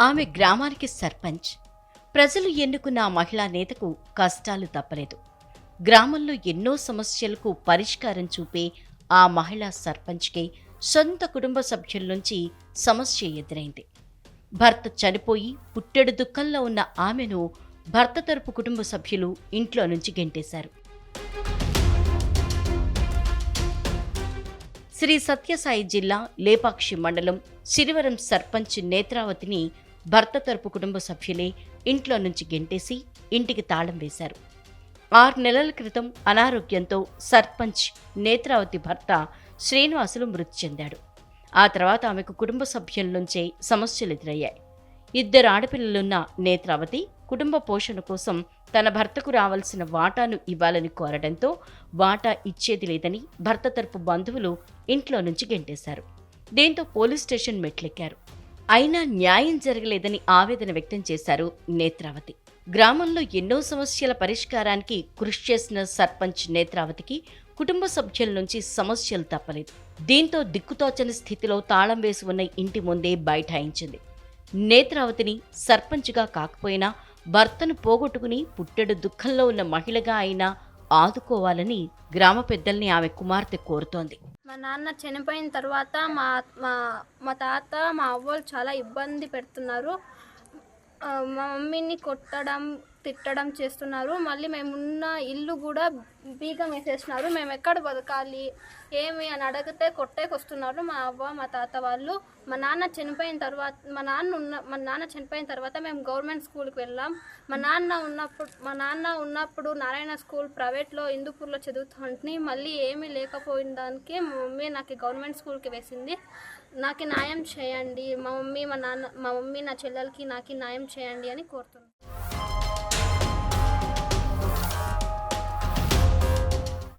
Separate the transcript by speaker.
Speaker 1: ఆమె గ్రామానికి సర్పంచ్. ప్రజలు ఎన్నుకున్న ఆ మహిళా నేతకు కష్టాలు తప్పలేదు. గ్రామంలో ఎన్నో సమస్యలకు పరిష్కారం చూపే ఆ మహిళా సర్పంచ్కే సొంత కుటుంబ సభ్యుల నుంచి సమస్య ఎదురైంది. భర్త చనిపోయి పుట్టెడు దుఃఖంలో ఉన్న ఆమెను భర్త తరపు కుటుంబ సభ్యులు ఇంట్లో నుంచి గెంటేశారు. శ్రీ సత్యసాయి జిల్లా లేపాక్షి మండలం సిరివరం సర్పంచ్ నేత్రావతిని భర్త తరపు కుటుంబ సభ్యులే ఇంట్లో నుంచి గెంటేసి ఇంటికి తాళం వేశారు. ఆరు నెలల క్రితం అనారోగ్యంతో సర్పంచ్ నేత్రావతి భర్త శ్రీనివాసులు మృతి చెందాడు. ఆ తర్వాత ఆమెకు కుటుంబ సభ్యుల నుంచే సమస్యలు ఎదురయ్యాయి. ఇద్దరు ఆడపిల్లలున్న నేత్రావతి కుటుంబ పోషణ కోసం తన భర్తకు రావాల్సిన వాటాను ఇవ్వాలని కోరడంతో వాటా ఇచ్చేది లేదని భర్త తరపు బంధువులు ఇంట్లో నుంచి గెంటేశారు. దీంతో పోలీస్ స్టేషన్ మెట్లెక్కారు. అయినా న్యాయం జరగలేదని ఆవేదన వ్యక్తం చేశారు నేత్రావతి. గ్రామంలో ఎన్నో సమస్యల పరిష్కారానికి కృషి చేసిన సర్పంచ్ నేత్రావతికి కుటుంబ సభ్యుల నుంచి సమస్యలు తప్పలేదు. దీంతో దిక్కుతోచని స్థితిలో తాళం వేసి ఉన్న ఇంటి ముందే బైఠాయించింది. నేత్రావతిని సర్పంచ్గా కాకపోయినా భర్తను పోగొట్టుకుని పుట్టెడు దుఃఖంలో ఉన్న మహిళగా అయినా ఆదుకోవాలని గ్రామ పెద్దల్ని ఆమె కుమార్తె కోరుతోంది.
Speaker 2: మా నాన్న చనిపోయిన తర్వాత మా మా మా తాత మా అవ్వలు చాలా ఇబ్బంది పెడుతున్నారు. మా మమ్మీని కొట్టడం తిట్టడం చేస్తున్నారు. మళ్ళీ మేమున్న ఇల్లు కూడా బీగం వేసేసినారు. మేము ఎక్కడ బతకాలి? ఏమి అని అడిగితే కొట్టేకొస్తున్నారు మా అవ్వ మా తాత వాళ్ళు. మా నాన్న చనిపోయిన తర్వాత మా నాన్న ఉన్న మా నాన్న చనిపోయిన తర్వాత మేము గవర్నమెంట్ స్కూల్కి వెళ్ళాం. మా నాన్న ఉన్నప్పుడు మా నాన్న ఉన్నప్పుడు నారాయణ స్కూల్ ప్రైవేట్లో ఇందుపూర్లో చదువుతుంటే మళ్ళీ ఏమీ లేకపోయిన దానికి మా మమ్మీ నాకు గవర్నమెంట్ స్కూల్కి వేసింది. నాకు న్యాయం చేయండి. మా మమ్మీ మా నాన్న మా మమ్మీ నా చెల్లెలకి నాకు న్యాయం చేయండి అని కోరుతున్నాను